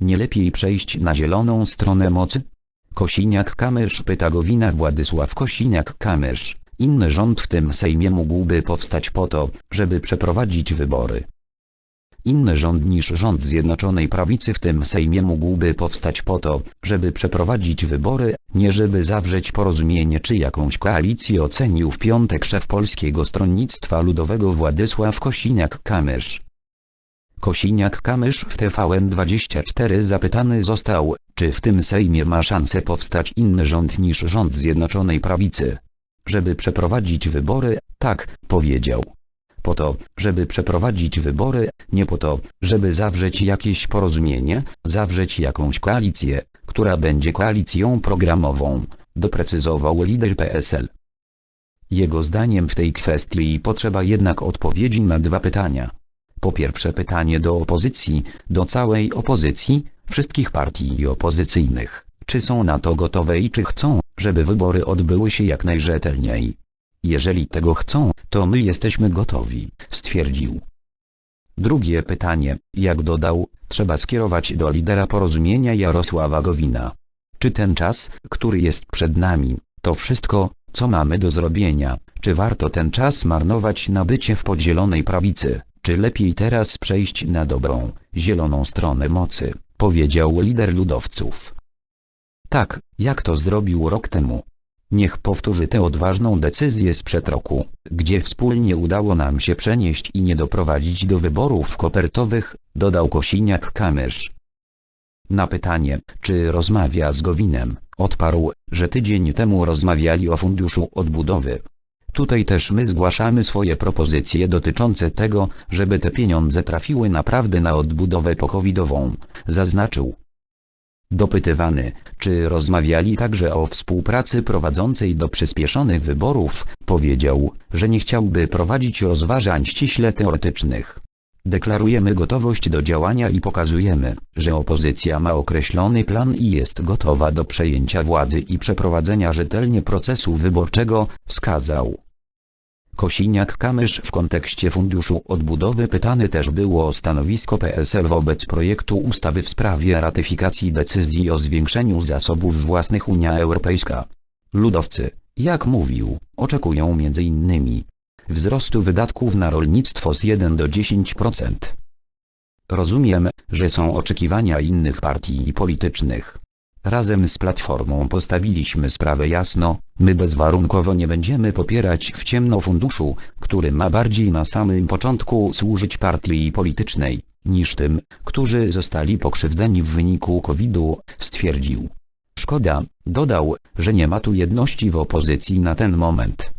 Nie lepiej przejść na zieloną stronę mocy? Kosiniak-Kamysz pyta Gowina Władysław Kosiniak-Kamysz. Inny rząd w tym Sejmie mógłby powstać po to, żeby przeprowadzić wybory. Inny rząd niż rząd Zjednoczonej Prawicy w tym Sejmie mógłby powstać po to, żeby przeprowadzić wybory, nie żeby zawrzeć porozumienie czy jakąś koalicję ocenił w piątek szef Polskiego Stronnictwa Ludowego Władysław Kosiniak-Kamysz. Kosiniak-Kamysz w TVN24 zapytany został, czy w tym Sejmie ma szansę powstać inny rząd niż rząd Zjednoczonej Prawicy. Żeby przeprowadzić wybory, tak, powiedział. Po to, żeby przeprowadzić wybory, nie po to, żeby zawrzeć jakieś porozumienie, zawrzeć jakąś koalicję, która będzie koalicją programową, doprecyzował lider PSL. Jego zdaniem w tej kwestii potrzeba jednak odpowiedzi na dwa pytania. Po pierwsze pytanie do opozycji, do całej opozycji, wszystkich partii opozycyjnych, czy są na to gotowe i czy chcą, żeby wybory odbyły się jak najrzetelniej. Jeżeli tego chcą, to my jesteśmy gotowi, stwierdził. Drugie pytanie, jak dodał, trzeba skierować do lidera porozumienia Jarosława Gowina. Czy ten czas, który jest przed nami, to wszystko, co mamy do zrobienia, czy warto ten czas marnować na bycie w podzielonej prawicy, czy lepiej teraz przejść na dobrą, zieloną stronę mocy, powiedział lider ludowców. Tak, jak to zrobił rok temu. Niech powtórzy tę odważną decyzję sprzed roku, gdzie wspólnie udało nam się przenieść i nie doprowadzić do wyborów kopertowych, dodał Kosiniak-Kamysz. Na pytanie, czy rozmawia z Gowinem, odparł, że tydzień temu rozmawiali o funduszu odbudowy. Tutaj też my zgłaszamy swoje propozycje dotyczące tego, żeby te pieniądze trafiły naprawdę na odbudowę pokowidową, zaznaczył. Dopytywany, czy rozmawiali także o współpracy prowadzącej do przyspieszonych wyborów, powiedział, że nie chciałby prowadzić rozważań ściśle teoretycznych. Deklarujemy gotowość do działania i pokazujemy, że opozycja ma określony plan i jest gotowa do przejęcia władzy i przeprowadzenia rzetelnie procesu wyborczego, wskazał. Kosiniak-Kamysz w kontekście Funduszu Odbudowy pytany też było o stanowisko PSL wobec projektu ustawy w sprawie ratyfikacji decyzji o zwiększeniu zasobów własnych Unia Europejska. Ludowcy, jak mówił, oczekują m.in. wzrostu wydatków na rolnictwo z 1 do 10%. Rozumiem, że są oczekiwania innych partii politycznych. Razem z Platformą postawiliśmy sprawę jasno, my bezwarunkowo nie będziemy popierać w ciemno funduszu, który ma bardziej na samym początku służyć partii politycznej, niż tym, którzy zostali pokrzywdzeni w wyniku COVID-u, stwierdził. Szkoda, dodał, że nie ma tu jedności w opozycji na ten moment.